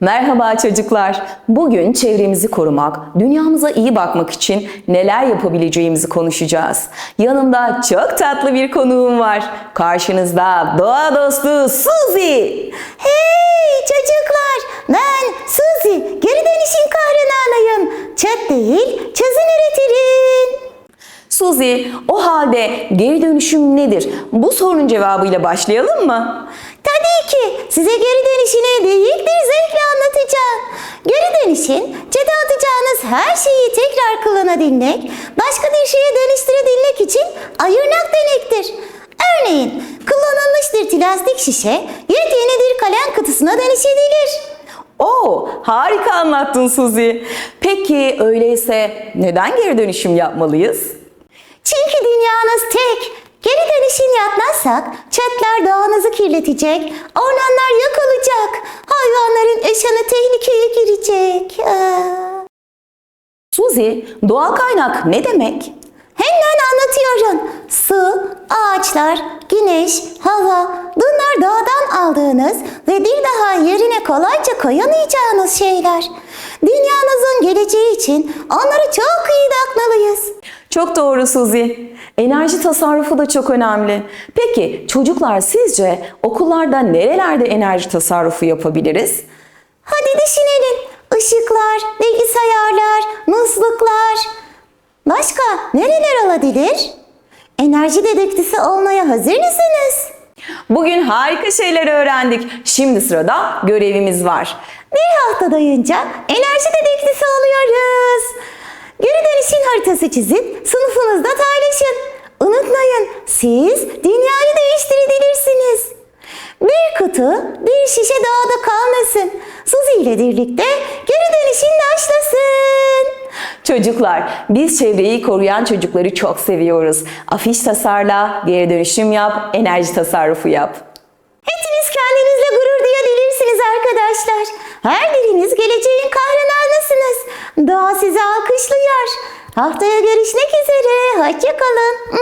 Merhaba çocuklar. Bugün çevremizi korumak, dünyamıza iyi bakmak için neler yapabileceğimizi konuşacağız. Yanımda çok tatlı bir konuğum var. Karşınızda doğa dostu Suzy. Hey çocuklar, ben Suzy, geri dönüşüm kahramanıyım. Çöp değil, çözüm üretirim. Suzy, o halde geri dönüşüm nedir? Bu sorunun cevabıyla başlayalım mı? Tabii ki size geri bir zevkle anlatacağım. Dönüşün, çöpe atacağınız her şeyi tekrar kullanabilmek, başka bir şeye dönüştürebilmek için ayırnak denektir. Örneğin, kullanılmış bir plastik şişe yepyeni bir kalem kutusuna dönüşebilir. Oo, harika anlattın Suzy. Peki öyleyse neden geri dönüşüm yapmalıyız? Çünkü dünyanız tek. Geri dönüşüm yapmazsak çöpler doğanızı kirletecek, ormanlar yok olacak, hayvanların yaşamı tehlikeye girecek. Aa. Suzy, doğal kaynak ne demek? Hemen anlatıyorum. Su, ağaçlar, güneş, hava bunlar doğadan aldığınız ve bir daha yerine kolayca koyamayacağınız şeyler. Dünyanızın geleceği için onları çok iyi bakmalıyız. Çok doğru Suzy. Enerji tasarrufu da çok önemli. Peki çocuklar sizce okullarda nerelerde enerji tasarrufu yapabiliriz? Hadi düşünelim. Işıklar, bilgisayarlar, musluklar. Başka nereler olabilir? Enerji dedektisi olmaya hazır mısınız? Bugün harika şeyler öğrendik. Şimdi sırada görevimiz var. Bir hafta boyunca enerji dedektisi oluyoruz. Haritası çizip sınıfınızda paylaşın. Unutmayın siz dünyayı değiştirebilirsiniz. Bir kutu, bir şişe doğada kalmasın. Suzi ile birlikte geri dönüşün başlasın. Çocuklar, biz çevreyi koruyan çocukları çok seviyoruz. Afiş tasarla, geri dönüşüm yap, enerji tasarrufu yap. Hepiniz kendinizle gurur duyabilirsiniz arkadaşlar. Her biriniz geleceğin kahramanısınız. Doğa sizi alkışlıyor. Haftaya görüşmek üzere. Hoşçakalın.